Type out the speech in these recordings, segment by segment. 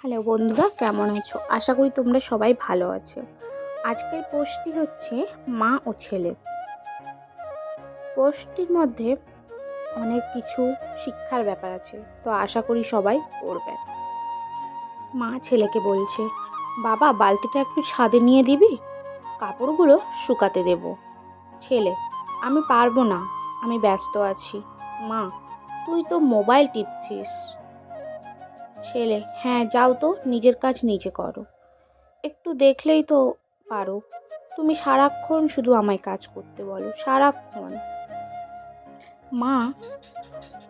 Hello বন্ধুরা, কেমন আছো? আশা করি তোমরা সবাই ভালো আছো। আজকের পোস্টটি হচ্ছে, মা ও ছেলে। পোস্টটির মধ্যে অনেক কিছু শিক্ষার ব্যাপার আছে, তো আশা করি সবাই পড়বে। মা ছেলেকে বলছে, বাবা, বালতিটা একটু ছাদে নিয়ে দিবি? কাপড়গুলো শুকাতে দেব। ছেলে, আমি পারব না, আমি ব্যস্ত আছি। মা, তুই তো মোবাইল টিপছিস। ছেলে। হ্যাঁ যাও তো, নিজের কাজ নিজে করো। একটু দেখলেই তো পারো। তুমি সারাক্ষণ শুধু আমায় কাজ করতে বলো, সারাক্ষণ। মা,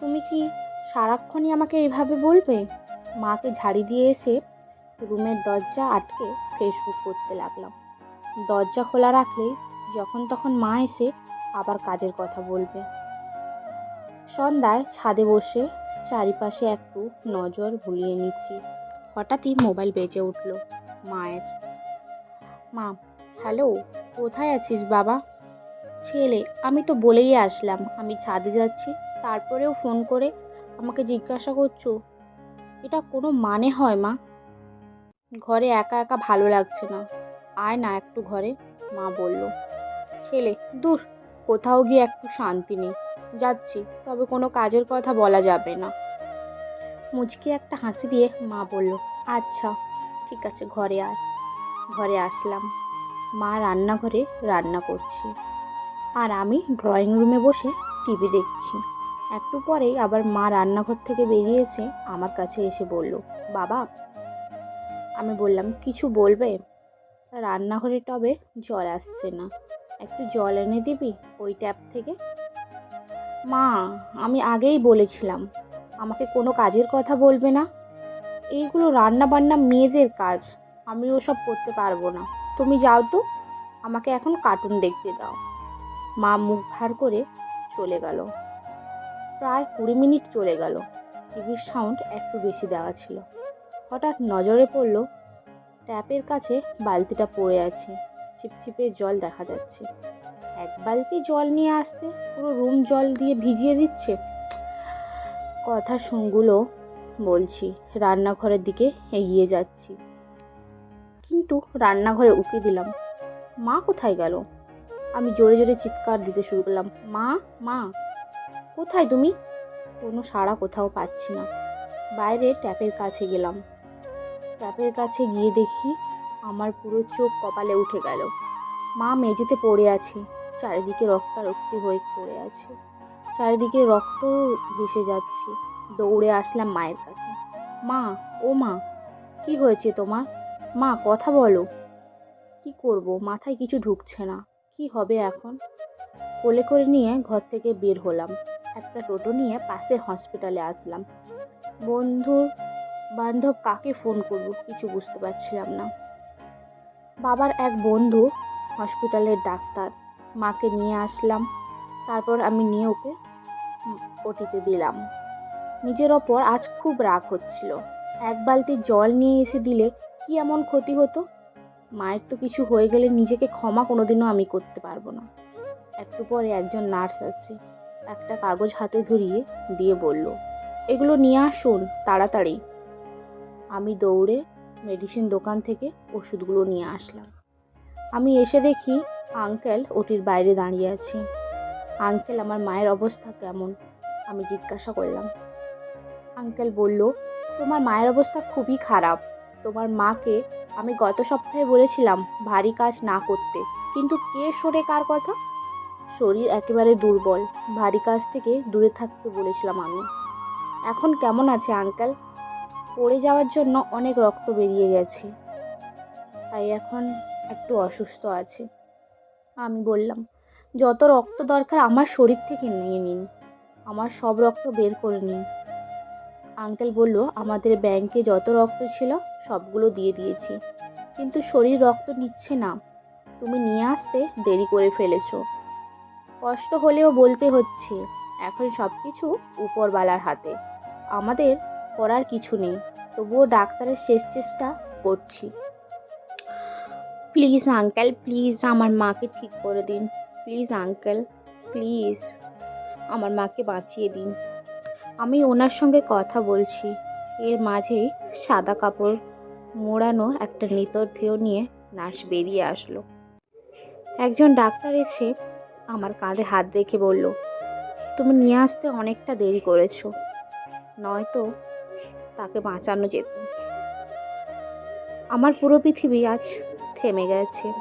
তুমি কি সারাক্ষণই আমাকে এভাবে বলবে? মাকে ঝাড়ি দিয়ে এসে রুমের দরজা আটকে ফেসবুক করতে লাগলাম। দরজা খোলা রাখলেই যখন তখন মা এসে আবার কাজের কথা বলবে। সন্ধ্যায় ছাদে বসে চারিপাশে একটু নজর বুলিয়ে নিচ্ছি। হঠাৎই মোবাইল বেজে উঠল মায়ের। মা, হ্যালো, কোথায় আছিস বাবা? ছেলে, আমি তো বলেই আসলাম, আমি ছাদে যাচ্ছি, তারপরেও ফোন করে আমাকে জিজ্ঞাসা করছ। এটা কোনো মানে হয়, মা? ঘরে একা একা ভালো লাগছে না। আয় না একটু ঘরে, মা বলল। ছেলে, দূর, কোথাও গিয়ে একটু শান্তি নেই। যাচ্ছি, তবে কোনো কাজের কথা বলা যাবে না। মুচকি একটা হাসি দিয়ে মা বলল আচ্ছা ঠিক আছে, ঘরে আয়। ঘরে আসলাম। মা রান্নাঘরে রান্না করছি। আর আমি ড্রয়িং রুমে বসে টিভি দেখছি। একটু পরেই আবার মা রান্নাঘর থেকে বেরিয়ে এসে আমার কাছে এসে বলল, বাবা। আমি বললাম, কিছু বলবে? রান্নাঘরে টবে জল আসছে না। একটু জল এনে দিবি ওই ট্যাপ থেকে? মা, আমি আগেই বলেছিলাম, আমাকে কোনো কাজের কথা বলবে না। এইগুলো রান্না বান্না মেয়েদের কাজ, আমি ওসব করতে পারব না। তুমি যাও তো, আমাকে এখন কার্টুন দেখতে দাও। মা মুখ ভার করে চলে গেল। প্রায় কুড়ি মিনিট চলে গেল। টিভির সাউন্ড একটু বেশি দেওয়া ছিল। হঠাৎ নজরে পড়ল, ট্যাপের কাছে বালতিটা পড়ে আছে চিপচিপে জল দেখা যাচ্ছে। এক বালতি জল নিয়ে আসতে পুরো রুম জল দিয়ে ভিজিয়ে দিচ্ছে। কথা শুনগুলো বলছি, রান্নাঘরের দিকে এগিয়ে যাচ্ছি। কিন্তু রান্নাঘরে উকি দিলাম। মা কোথায় গেল? আমি জোরে জোরে চিৎকার দিতে শুরু করলাম, মা মা, কোথায় তুমি? কোনো সাড়া কোথাও পাচ্ছি না। বাইরে ট্যাপের কাছে গেলাম। ট্যাপের কাছে গিয়ে দেখি আমার পুরো চোখ কপালে উঠে গেল। মা মেঝেতে পড়ে আছে। চারিদিকে রক্তারক্তি হয়ে পড়ে আছে। চারিদিকে রক্ত ভেসে যাচ্ছে। দৌড়ে আসলাম মায়ের কাছে। মা, ও মা, কি হয়েছে তোমার? মা, কথা বলো। কি করব? মাথায় কিছু ঢুকছে না। কি হবে এখন? কোলে করে নিয়ে ঘর থেকে বের হলাম। একটা টোটো নিয়ে পাশের হসপিটালে আসলাম। বন্ধুর বান্ধব কাকে ফোন করব কিছু বুঝতে পারছিলাম না। বাবার এক বন্ধু হসপিটালের ডাক্তার। মাকে নিয়ে আসলাম। তারপর আমি নিয়ে ওকে ওটিতে দিলাম। নিজের ওপর আজ খুব রাগ হচ্ছিল। এক বালতি জল নিয়ে এসে দিলে কি এমন ক্ষতি হতো? মায়ের তো কিছু হয়ে গেলে নিজেকে ক্ষমা কোনোদিনও আমি করতে পারব না। একটু পরে একজন নার্স আসে, একটা কাগজ হাতে ধরিয়ে দিয়ে বলল, এগুলো নিয়ে আসুন, তাড়াতাড়ি। আমি দৌড়ে মেডিসিন দোকান থেকে ওষুধগুলো নিয়ে আসলাম। আমি এসে দেখি আঙ্কেল ওটির বাইরে দাঁড়িয়ে আছি। আঙ্কেল, আমার মায়ের অবস্থা কেমন? আমি জিজ্ঞাসা করলাম। আঙ্কেল বলল, তোমার মায়ের অবস্থা খুবই খারাপ। তোমার মাকে আমি গত সপ্তাহে বলেছিলাম ভারী কাজ না করতে। কিন্তু কে শোনে কার কথা? শরীর একেবারে দুর্বল। ভারী কাজ থেকে দূরে থাকতে বলেছিলাম আমি। এখন কেমন আছে, আঙ্কেল? পড়ে যাওয়ার জন্য অনেক রক্ত বেরিয়ে গেছে। তাই এখন একটু অসুস্থ আছে। আমি বললাম, যত রক্ত দরকার আমার শরীর থেকে নিয়ে নিন। আমার সব রক্ত বের করে নিন। আঙ্কেল বলল, আমাদের ব্যাংকে যত রক্ত ছিল, সবগুলো দিয়ে দিয়েছি। কিন্তু শরীর রক্ত নিচ্ছে না। তুমি নিয়ে আসতে দেরি করে ফেলেছ। কষ্ট হলেও বলতে হচ্ছে, এখন সব কিছু উপরবালার হাতে। আমাদের করার কিছু নেই, তবুও ডাক্তারের শেষ চেষ্টা করছি। প্লিজ আঙ্কেল প্লিজ আমার মাকে ঠিক করে দিন। প্লিজ আঙ্কেল প্লিজ আমার মাকে বাঁচিয়ে দিন। আমি ওনার সঙ্গে কথা বলছি। এর মাঝেই সাদা কাপড় মোড়ানো একটা নিতর নিয়ে নার্স বেরিয়ে আসলো। একজন ডাক্তার এসে আমার কাঁধে হাত রেখে বলল, তুমি নিয়ে আসতে অনেকটা দেরি করেছ। নয়তো তাকে বাঁচানো যেত। আমার পুরো পৃথিবী আজ থেমে গেছে।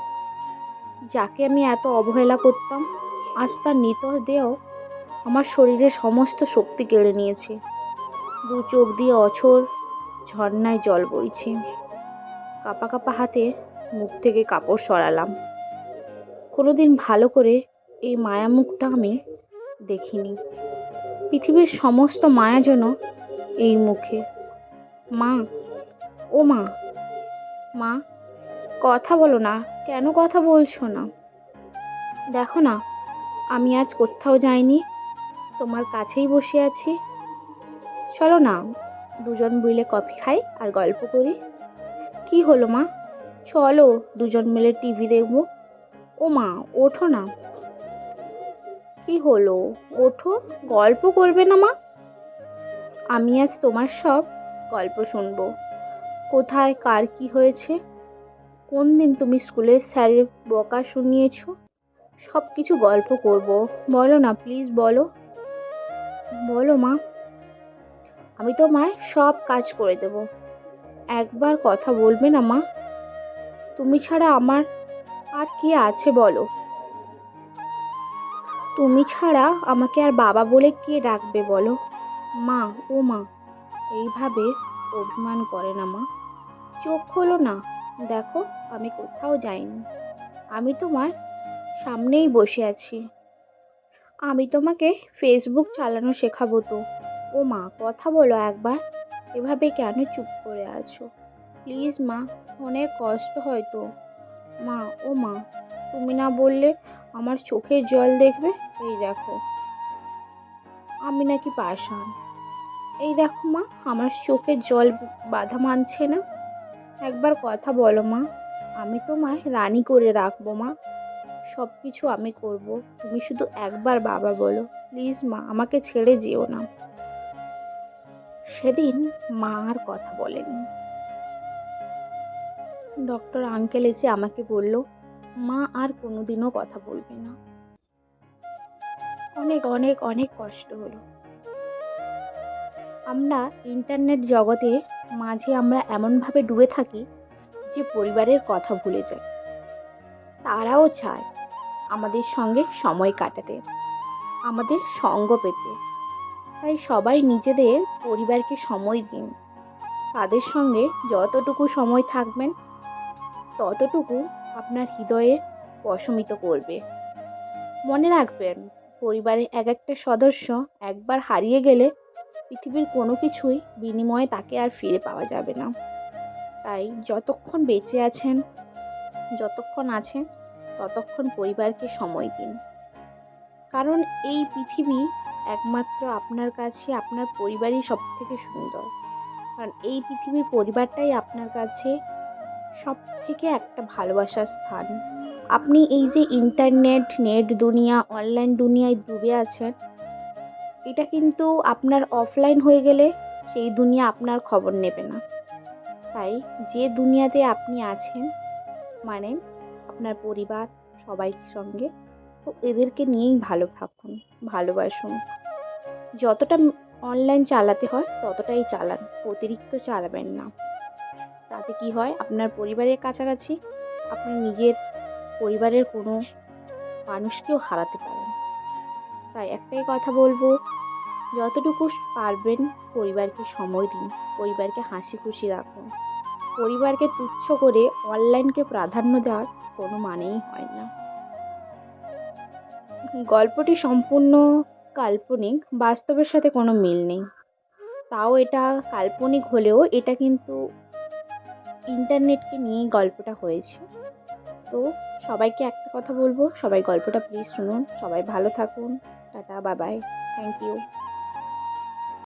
যাকে আমি এত অবহেলা করতাম, আজ তার নিতর দেহ আমার শরীরের সমস্ত শক্তি কেড়ে নিয়েছে। দু চোখ দিয়ে অছর ঝর্ণায় জল বইছে। কাপা কাপা হাতে মুখ থেকে কাপড় সরালাম। কোনোদিন ভালো করে এই মায়া মুখটা আমি দেখিনি। পৃথিবীর সমস্ত মায়া যেন এই মুখে। মা, ও মা মা কথা বলো না, কেন কথা বলছো না? দেখো না, আমি আজ কোথাও যাইনি, তোমার কাছেই বসে আছি। চলো না, দুজন মিলে কফি খাই আর গল্প করি। কি হলো মা? চলো, দুজন মিলে টিভি দেখব। ও মা, ওঠো না। কি হলো? ওঠো, গল্প করবে না মা? আমি আজ তোমার সব গল্প শুনব। কোথায়, কার কি হয়েছে? কোন দিন তুমি স্কুলের স্যারের বকা শুনিয়েছো? সব কিছু গল্প করব। বলো না প্লিজ বলো। বলো মা। আমি তোমায় সব কাজ করে দেব। একবার কথা বলবে না মা। তুমি ছাড়া আমার আর কে আছে বলো? তুমি ছাড়া আমাকে আর বাবা বলে কে ডাকবে বলো? মা, ও মা। এইভাবে অভিমান করে না মা। চোখ খোলো না। দেখো, আমি কোথাও যাইনি। আমি তোমার সামনেই বসে আছি। আমি তোমাকে ফেসবুক চালানো শেখাবো তো। ও মা, কথা বলো একবার। এভাবে কেন চুপ করে আছো? প্লিজ মা, অনেক কষ্ট হয় তো। মা, ও মা, তুমি না বললে আমার চোখের জল দেখবে? এই দেখো। আমি নাকি পাষাণ। এই দেখো মা, আমার চোখের জল বাধা মানছে না। একবার কথা বলো মা। আমি তোমায় রানী করে রাখব মা। সব কিছু আমি করব। তুমি শুধু একবার বাবা বলো। প্লিজ মা, আমাকে ছেড়ে যেও না। সেদিন মা আর কথা বলেনি। ডক্টর আঙ্কেল এসে আমাকে বলল, মা আর কোনোদিনও কথা বলবে না। অনেক অনেক অনেক কষ্ট হলো। আমরা ইন্টারনেট জগতে মাঝে আমরা এমনভাবে ডুবে থাকি যে পরিবারের কথা ভুলে যায় তারাও চায় আমাদের সঙ্গে সময় কাটাতে, আমাদের সঙ্গ পেতে। তাই সবাই নিজেদের পরিবারকে সময় দিন। তাদের সঙ্গে যতটুকু সময় থাকবেন, ততটুকু আপনার হৃদয়ে প্রশমিত করবে। মনে রাখবেন, পরিবারের এক একটা সদস্য একবার হারিয়ে গেলে পৃথিবীর কোনো কিছুই বিনিময়ে তাকে আর ফিরে পাওয়া যাবে না। তাই যতক্ষণ বেঁচে আছেন, যতক্ষণ আছেন, ততক্ষণ পরিবারকে সময় দিন। কারণ এই পৃথিবী একমাত্র আপনার কাছে, আপনার পরিবারই সব থেকে সুন্দর। কারণ এই পৃথিবীর পরিবারটাই আপনার কাছে সব থেকে একটা ভালোবাসার স্থান। আপনি এই যে ইন্টারনেট, নেট দুনিয়া, অনলাইন দুনিয়ায় ডুবে আছেন এটা কিন্তু আপনার অফলাইন হয়ে গেলে সেই দুনিয়া আপনার খবর নেবে না। তাই যে দুনিয়াতে আপনি আছেন মানে আপনার পরিবার, সবাই সঙ্গে, তো এদেরকে নিয়েই ভালো থাকুন, ভালোবাসুন। যতটা অনলাইন চালাতে হয়, ততটাই চালান, অতিরিক্ত চালাবেন না। তাতে কি হয়, আপনার পরিবারের কাছাকাছি আপনি নিজের পরিবারের কোনো মানুষকেও হারাতে পারেন তাই একটাই কথা বলব, যতটুকু পারবেন পরিবারকে সময় দিন, পরিবারকে হাসি খুশি রাখুন। পরিবারকে তুচ্ছ করে অনলাইনকে প্রাধান্য দেওয়ার কোনো মানেই হয় না। গল্পটি সম্পূর্ণ কাল্পনিক, বাস্তবের সাথে কোনো মিল নেই। তাও এটা কাল্পনিক হলেও এটা কিন্তু ইন্টারনেটকে নিয়েই গল্পটা হয়েছে। তো সবাইকে একটা কথা বলব, সবাই গল্পটা প্লিজ শুনুন, সবাই ভালো থাকুন। Tata bye bye thank you